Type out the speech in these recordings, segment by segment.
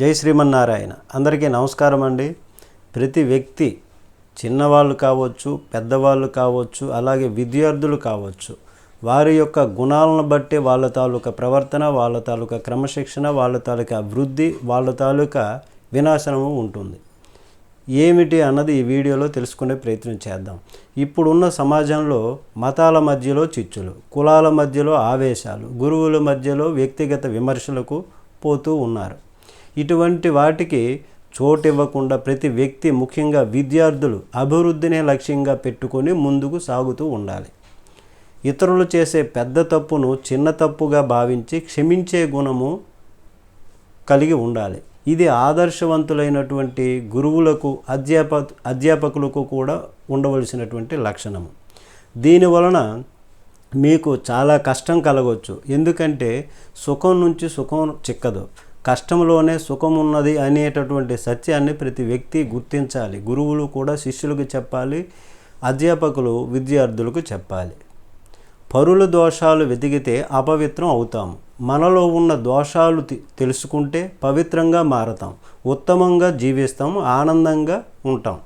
జై శ్రీమన్నారాయణ. అందరికీ నమస్కారం అండి. ప్రతి వ్యక్తి చిన్నవాళ్ళు కావచ్చు పెద్దవాళ్ళు కావచ్చు అలాగే విద్యార్థులు కావచ్చు వారి యొక్క గుణాలను బట్టి వాళ్ళ తాలూకా ప్రవర్తన వాళ్ళ తాలూకా క్రమశిక్షణ వాళ్ళ తాలూకా అభివృద్ధి వాళ్ళ తాలూకా వినాశనము ఉంటుంది. ఏమిటి అన్నది ఈ వీడియోలో తెలుసుకునే ప్రయత్నం చేద్దాం. ఇప్పుడున్న సమాజంలో మతాల మధ్యలో చిచ్చులు కులాల మధ్యలో ఆవేశాలు గురువుల మధ్యలో వ్యక్తిగత విమర్శలకు పోతూ ఉన్నారు. ఇటువంటి వాటికి చోటు ఇవ్వకుండా ప్రతి వ్యక్తి ముఖ్యంగా విద్యార్థులు అభివృద్ధినే లక్ష్యంగా పెట్టుకొని ముందుకు సాగుతూ ఉండాలి. ఇతరులు చేసే పెద్ద తప్పును చిన్న తప్పుగా భావించి క్షమించే గుణము కలిగి ఉండాలి. ఇది ఆదర్శవంతులైనటువంటి గురువులకు అధ్యాప అధ్యాపకులకు కూడా ఉండవలసినటువంటి లక్షణము. దీని వలన మీకు చాలా కష్టం కలగవచ్చు ఎందుకంటే సుఖం నుంచి సుఖం చిక్కదు. కష్టంలోనే సుఖం ఉన్నది అనేటటువంటి సత్యాన్ని ప్రతి వ్యక్తి గుర్తించాలి. గురువులు కూడా శిష్యులకు చెప్పాలి అధ్యాపకులు విద్యార్థులకు చెప్పాలి. పరుల దోషాలు వెతికితే అపవిత్రం అవుతాము మనలో ఉన్న దోషాలు తెలుసుకుంటే పవిత్రంగా మారతాం. ఉత్తమంగా జీవిస్తాం ఆనందంగా ఉంటాం.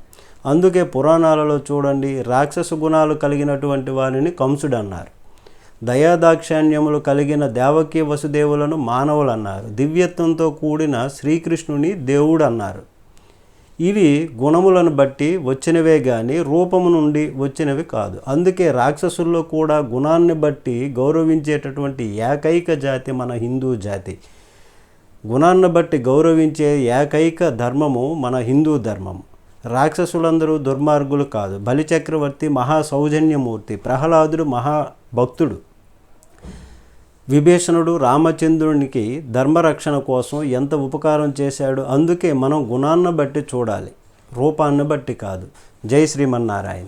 అందుకే పురాణాలలో చూడండి రాక్షస గుణాలు కలిగినటువంటి వారిని కంసుడు అన్నారు. దయాదాక్షాణ్యములు కలిగిన దేవకీ వసుదేవులను మానవులు అన్నారు దివ్యత్వంతో కూడిన శ్రీకృష్ణుని దేవుడు అన్నారు ఇవి గుణములను బట్టి వచ్చినవే కానీ రూపము నుండి వచ్చినవి కాదు. అందుకే రాక్షసుల్లో కూడా గుణాన్ని బట్టి గౌరవించేటటువంటి ఏకైక జాతి మన హిందూ జాతి. గుణాన్ని బట్టి గౌరవించే ఏకైక ధర్మము మన హిందూ ధర్మం. రాక్షసులందరూ దుర్మార్గులు కాదు. బలిచక్రవర్తి మహా సౌజన్యమూర్తి ప్రహ్లాదుడు భక్తుడు. విభీషణుడు రామచంద్రునికి ధర్మరక్షణ కోసం ఎంత ఉపకారం చేశాడు అందుకే మనం గుణాన్ని బట్టి చూడాలి. రూపాన్ని బట్టి కాదు. జై శ్రీమన్నారాయణ.